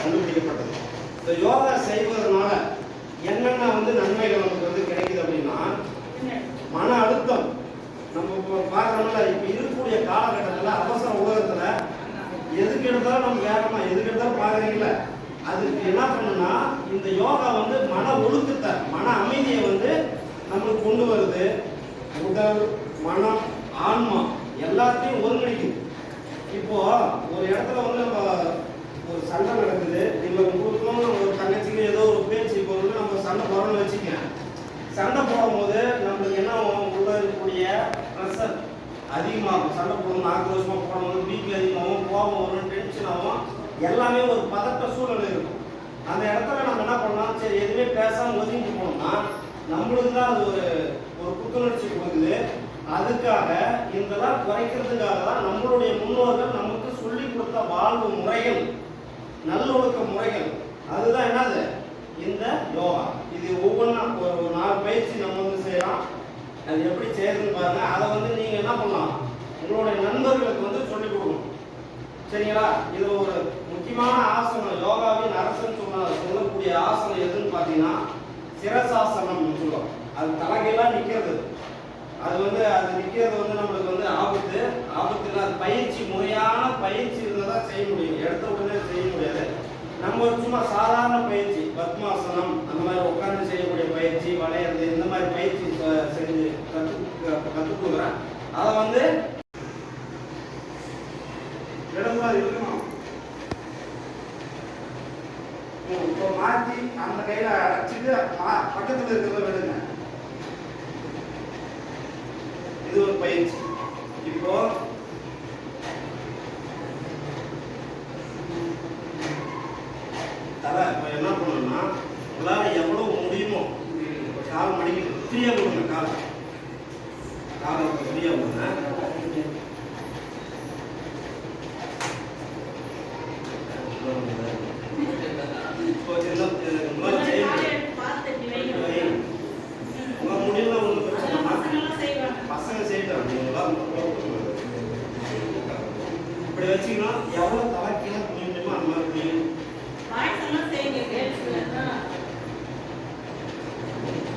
கண்டுபிடிக்கப்பட்டது. இந்த யோகா செய்வதனால என்னென்ன வந்து நன்மைகள் நமக்கு வந்து கிடைக்குது அப்படின்னா மன அழுத்தம். நம்ம இப்போ பார்க்கறோம்ல இப்போ இருக்கக்கூடிய காலகட்டத்தில் அவசர உலகத்தில் எதுக்கு எடுத்தாலும் நம்ம வேகமாக எதுக்கு எடுத்தாலும் பார்க்குறீங்கள அதுக்கு என்ன பண்ணுன்னா இந்த யோகா வந்து மன ஒழுக்கத்தை மன அமைதியை வந்து நம்மளுக்கு கொண்டு வருது. உடல் மனம் ஆன்மா எல்லாத்தையும் ஒருங்கிணைக்குது. இப்போ ஒரு இடத்துல வந்து நம்ம ஒரு சண்டை நடக்குது. இல்லை உங்களுக்கும் ஒரு தங்கச்சிக்கு ஏதோ ஒரு பேச்சு இப்போ வந்து நம்ம சண்டை போகிறோம்னு வச்சுக்கங்க சண்டை போடும்போது நம்மளுக்கு என்ன ஆகும்? உள்ள இருக்கக்கூடிய ப்ரெஷர் அதிகமாகும். சண்டை போடணும் ஆக்ரோஷமாக போடும்போது பிபி அதிகமாகும் கோபம் வரும் டென்ஷன் ஆகும். எல்லாமே ஒரு பதட்ட சூழல் இருக்கும். அந்த இடத்துல நம்ம என்ன பண்ணலாம்? சரி எதுவுமே பேசாமல் ஒதுங்கி போனோம்னா நம்மளுக்கு தான் அது ஒரு ஒரு புத்துணர்ச்சி கொடுக்குது. அதுக்காக இதெல்லாம் குறைக்கிறதுக்காக தான் நம்மளுடைய முன்னோர்கள் நமக்கு சொல்லி கொடுத்த வாழ்வு முறைகள் நல்லொழுக்க முறைகள். அதுதான் என்னது? இந்த யோகா. இது ஒவ்வொன்றா ஒரு ஒரு நாலு பயிற்சி நம்ம வந்து செய்யலாம் அது எப்படி செய்யறதுன்னு பாருங்க. அதை வந்து நீங்க என்ன பண்ணலாம்? உங்களுடைய நண்பர்களுக்கு வந்து சொல்லிக் கொடுக்கணும். சரிங்களா? இது ஒரு முக்கியமான ஆசனம். யோகாவின் அரசன் சொன்ன சொல்லக்கூடிய ஆசனம் எதுன்னு பார்த்தீங்கன்னா சிரசாசனம் சொல்லுவோம் அது தலைகையெல்லாம் நிற்கிறது அது வந்து அது நிற்கிறது வந்து நம்மளுக்கு வந்து ஆபத்து. ஆபத்து இல்லை அது பயிற்சி முறையான பயிற்சி இருந்தால் தான் செய்ய முடியும். எடுத்த உடனே செய்ய முடியும். நம்ம ஒரு சும்மா சாதாரண பயிற்சி பத்மாசனம் அந்த மாதிரி உட்கார்ந்து செய்யக்கூடிய பயிற்சி வளையிறது இந்த மாதிரி பயிற்சி செஞ்சு கற்று கற்றுக் அதை வந்து இடமா இருக்கணும் இப்போ மாற்றி அந்த கையில் அடைச்சிட்டு பக்கத்துல பக்கத்தில் இருக்கிறத விடுங்க. இது ஒரு பயிற்சி. இப்போ தலை இப்போ என்ன பண்ணணும்னா உங்களால் எவ்வளோ முடியுமோ இப்போ கால் மணிக்கு ஃப்ரீயாக கொடுங்க காலை காலை ஃப்ரீயாக கொடுங்க இப்போ முடியல பசங்க செய்யட்டும் இப்படி வச்சீங்கன்னா எவ்வளோ தலை கீழே குனிஞ்சுமோ அந்த மாதிரி குனியும்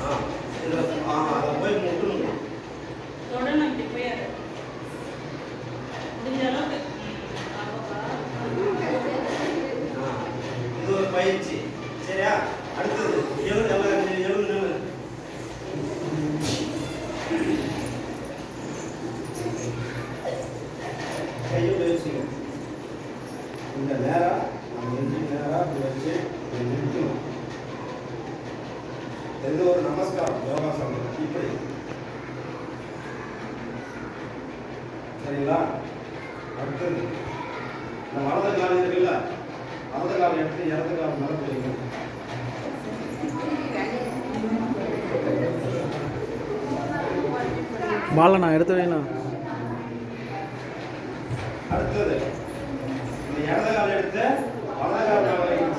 ஆ இதில் ஆ அதை போய் முட்டணும் ஆ இது ஒரு பயிற்சி சரியா அடுத்தது எழுது எல்லாம் எழுது நில்லு. கையை வச்சுங்க இந்த நேரா நம்ம நெஞ்சு நேரா இப்படி வச்சு இப்படி நிற்கணும் ஒரு நமஸ்காரம் யோகாசனம் இப்படி சரிங்களா அடுத்தது இந்த வலது கால் இருக்குல்ல வலது கால் எடுத்து இடது கால் மேலே போயிருங்க பாலண்ணா எடுத்து வைண்ணா அடுத்தது இந்த இடது கால் எடுத்து வலது கால் மேலே வைங்க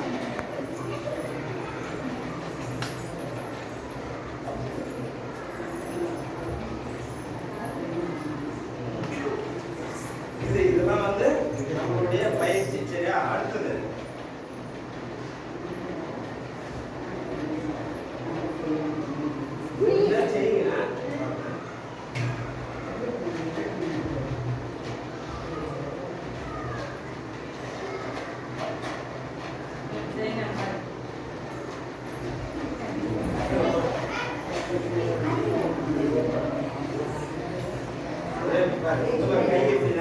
இது இதெல்லாம் வந்து நம்மளுடைய பயிற்சி சரியா அடுத்தது. இதை செய்யுங்க.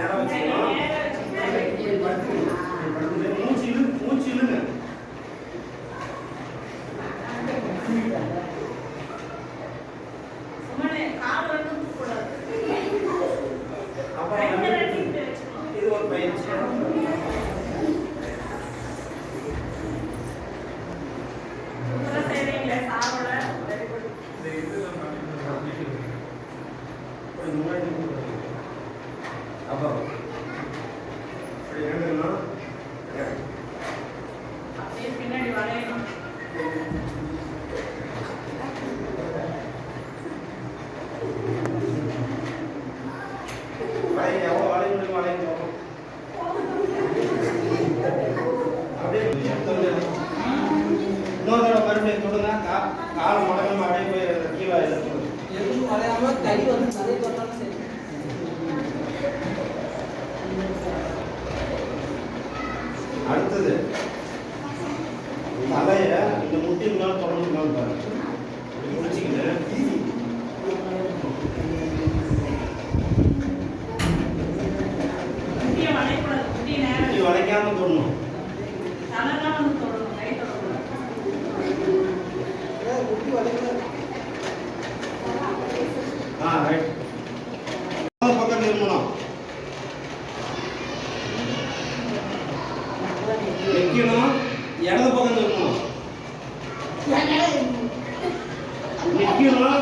அதே பாரு, உங்க கையை இப்படி நேரா வச்சுக்கணும். இப்படி படுத்துக்கணும். இப்படி படுத்துட்டு மூச்சு இழு மூச்சு இழுங்க அப்புறம் வந்து இது ஒரு பயிற்சி இப்படி முன்னாடி போடுங்க. அப்புறம் அப்படி எழுதுனா பின்னாடி வரையணும் கால் மடங்கு அப்படியே போய் கீழே எதுவும் வளையாம கை வந்து தலை தொட்டாலும் சரி. முடிச்சுக்கிட்டு முட்டியை வளைக்கூடாது. முட்டி நேரா முட்டி வளைக்காம தொடணும். ஆ ரைட் நிக்கணும்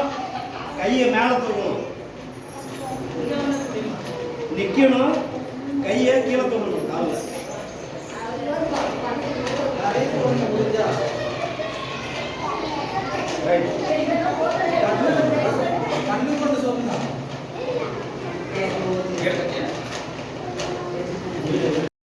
கையை மேலே தூக்கணும். நிற்கணும் நிக்கணும் கையை கீழே தூக்கணும் காலில்.